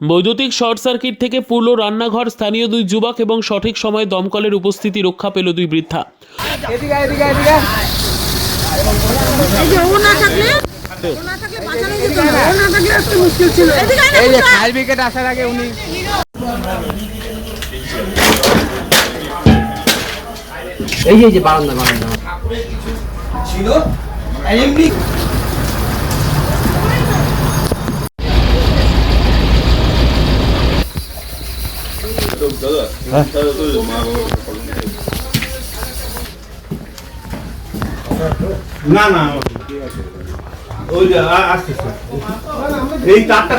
বৈদ্যুতিক short circuit থেকে পুরল রান্নাঘর স্থানীয় দুই যুবক এবং সঠিক সময়ে দমকলের উপস্থিতি রক্ষা পেল দুই বৃদ্ধা। এদিকে এদিকে এদিকে। এই যে ও না। থাকলে ও না থাকলে বাঁচানো যেত না ও না থাকলে একটু মুশকিল ছিল এদিকে আয় না, এই যে কোথায়? ফায়ার ব্রিগেড আসার আগে উনি এই যে এই যে বারান্দা বারান্দা ছিল এমনি না না ওই যে আসছে এই তারটা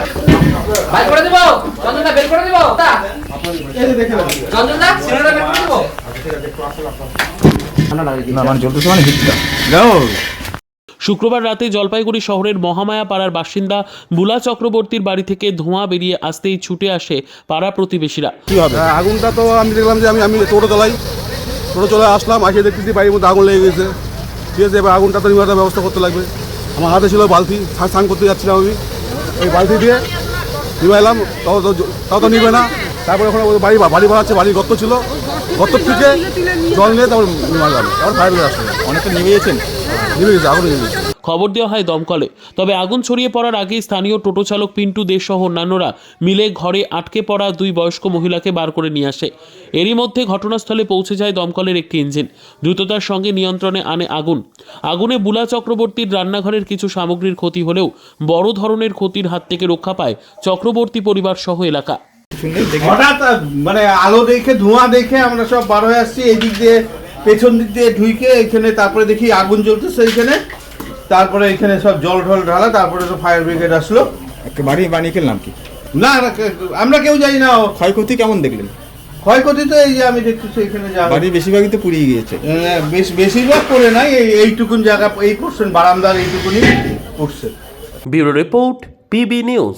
বের করে দেবো চন্দনদা বের করে দেবো তা চন্দনদা সিলিন্ডার বের করে দেবো শুক্রবার রাতে জলপাইগুড়ি শহরের মহামায়া পাড়ার বাসিন্দা বুলা চক্রবর্তীর বাড়ি থেকে ধোঁয়া বেরিয়ে আসতেই ছুটে আসে পাড়া প্রতিবেশীরা। হ্যাঁ, আগুনটা তো আমি দেখলাম যে আমি আমি টোটো চালাই। টোটো চলে আসলাম আসে দেখতেছি বাড়ির মধ্যে আগুন লেগে গেছে। ঠিক আছে এবার আগুনটা তো নিভানোর ব্যবস্থা করতে লাগবে। আমার হাতে ছিল বালতি স্নান- করতে যাচ্ছিলাম আমি। এই বালতি দিয়ে নিভাইলাম তাও তো তাও তো নিবে না। তারপরে ওখানে বাড়ি বাড়ি বানাচ্ছে বাড়ির গর্ত ছিল। গর্ত থেকে জল নিয়ে তারপর নিভাইলাম তারপর ফায়ার ব্রিগেড আসলো অনেকটা নিভে গেছেন নিভে গেছে আগুন নিভে গেছে। খবর দেওয়া হয় দমকলে। তবে আগুন ছড়িয়ে পড়ার আগেই স্থানীয় টোটো চালক পিন্টু দে সহ অন্যান্যরা মিলে ঘরে আটকে পড়া দুই বয়স্ক মহিলাকে বার করে নিয়ে আসে। এরই মধ্যে ঘটনাস্থলে পৌঁছে যায় দমকলের একটি ইঞ্জিন। দ্রুততার সঙ্গে নিয়ন্ত্রণে আনে আগুন। আগুনে বুলা চক্রবর্তীর রান্নাঘরের কিছু সামগ্রীর ক্ষতি হলেও বড় ধরনের ক্ষতির হাত থেকে রক্ষা পায় চক্রবর্তী পরিবার সহ এলাকা। হঠাৎ মানে আলো দেখে ধোঁয়া দেখে আমরা সব বার হয়ে আসছি এই দিক দিয়ে পেছন দিক দিয়ে ঢুকে এখানে তারপরে দেখি আগুন জ্বলতেছে এখানে। তারপরে এখানে সব জল ঢল ঢালা তারপরে তো ফায়ার ব্রিগেড আসলো। একটা বাড়ি বানিয়ে খেললাম কি না না, আমরা কেউ জানি না ক্ষয়ক্ষতি কেমন দেখলেন? ক্ষয়ক্ষতি তো এই যে আমি দেখতেছি এখানে যা বাড়ির বেশিরভাগই তো পুড়িয়ে গিয়েছে। আহ, বেশ বেশিরভাগ করে নাই এই এইটুকুন জায়গা এই পোর্শন বারান্দার এইটুকুনি পড়ছে। Bureau report PB news.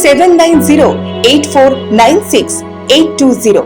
seven nine zero eight four nine six eight two zero